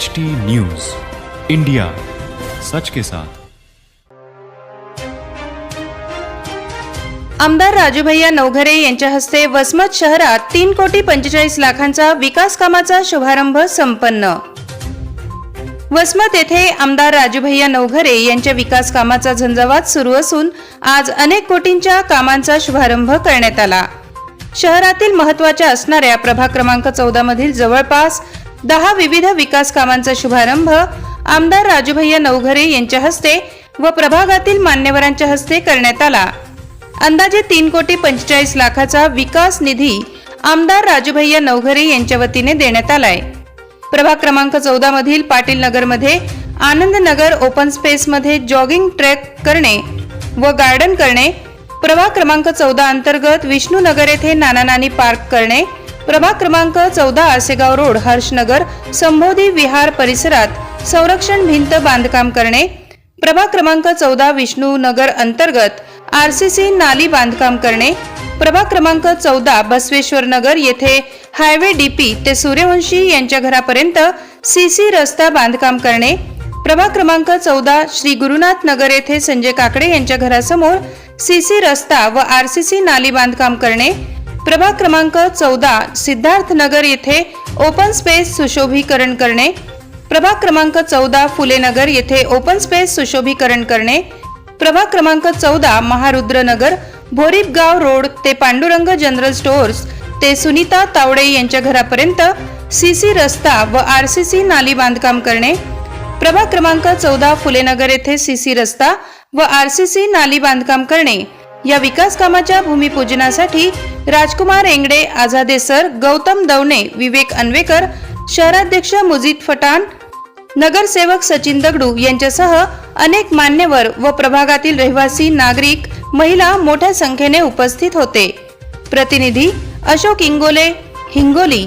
H T news India सच के साथ आमदार राजूभैया नवघरे यांच्या हस्ते वसमत शहरात तीन कोटी पंचेचाळीस लाखांचा विकास कामाचा शुभारंभ संपन्न. वसमत येथे आमदार राजूभैया नवघरे यांच्या विकास कामाचा झंझावात सुरू असून आज अनेक कोटींच्या कामांचा शुभारंभ करण्यात आला. शहरातील महत्त्वाच्या असणाऱ्या प्रभाग क्रमांक चौदा मधील जवळपास दहा विविध विकास कामांचा शुभारंभ आमदार राजूभैया नवघरे यांच्या हस्ते व प्रभागातील मान्यवरांच्या हस्ते करण्यात आला. अंदाजे तीन कोटी पंचेचाळीस लाखाचा विकास निधी आमदार राजूभैया नवघरे यांच्या वतीने देण्यात आलाय. प्रभाग क्रमांक चौदा मधील पाटील नगरमध्ये आनंद नगर ओपन स्पेसमध्ये जॉगिंग ट्रॅक करणे व गार्डन करणे प्रभाग क्रमांक चौदा अंतर्गत विष्णू नगर येथे नाना नानी पार्क करणे प्रभाग क्रमांक चौदा आसेगाव रोड हर्षनगर संबोधी विहार परिसरात संरक्षण भिंत बांधकाम करणे. प्रभाग क्रमांक चौदा विष्णू नगर अंतर्गत आरसीसी नाली बांधकाम करणे. प्रभाग क्रमांक चौदा बसवेश्वर नगर येथे हायवे डीपी ते सूर्यवंशी यांच्या घरापर्यंत सीसी रस्ता बांधकाम करणे. प्रभाग क्रमांक चौदा श्री गुरुनाथ नगर येथे संजय काकडे यांच्या घरासमोर सीसी रस्ता व आरसीसी नाली बांधकाम करणे. प्रभाग क्रमांक चौदा सिद्धार्थनगर येथे ओपन स्पेस सुशोभीकरण करणे. प्रभाग क्रमांक चौदा फुलेनगर येथे ओपन स्पेस सुशोभीकरण करणे. प्रभाग क्रमांक चौदा महारुद्र नगर भोरीपगाव रोड ते पांडुरंग जनरल स्टोअर्स ते सुनीता तावडे यांच्या घरापर्यंत सी सी रस्ता व आर सी सी नाली बांधकाम करणे. प्रभाग क्रमांक चौदा फुलेनगर येथे सी सी रस्ता व आर सी सी नाली बांधकाम करणे. या विकास कामाच्या भूमिपूजनासाठी राजकुमार एंगडे आझादे सर गौतम दवणे विवेक अन्वेकर शहराध्यक्ष मुजीद फटाण नगरसेवक सचिन दगडू यांच्यासह अनेक मान्यवर व प्रभागातील रहिवासी नागरिक महिला मोठ्या संख्येने उपस्थित होते. प्रतिनिधी अशोक इंगोले हिंगोली.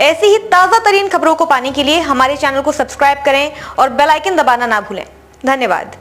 ऐसी ही ताज़ा तरीन खबरों को पाने के लिए हमारे चैनल को सब्सक्राइब करें और बेल आइकन दबाना ना भूलें। धन्यवाद।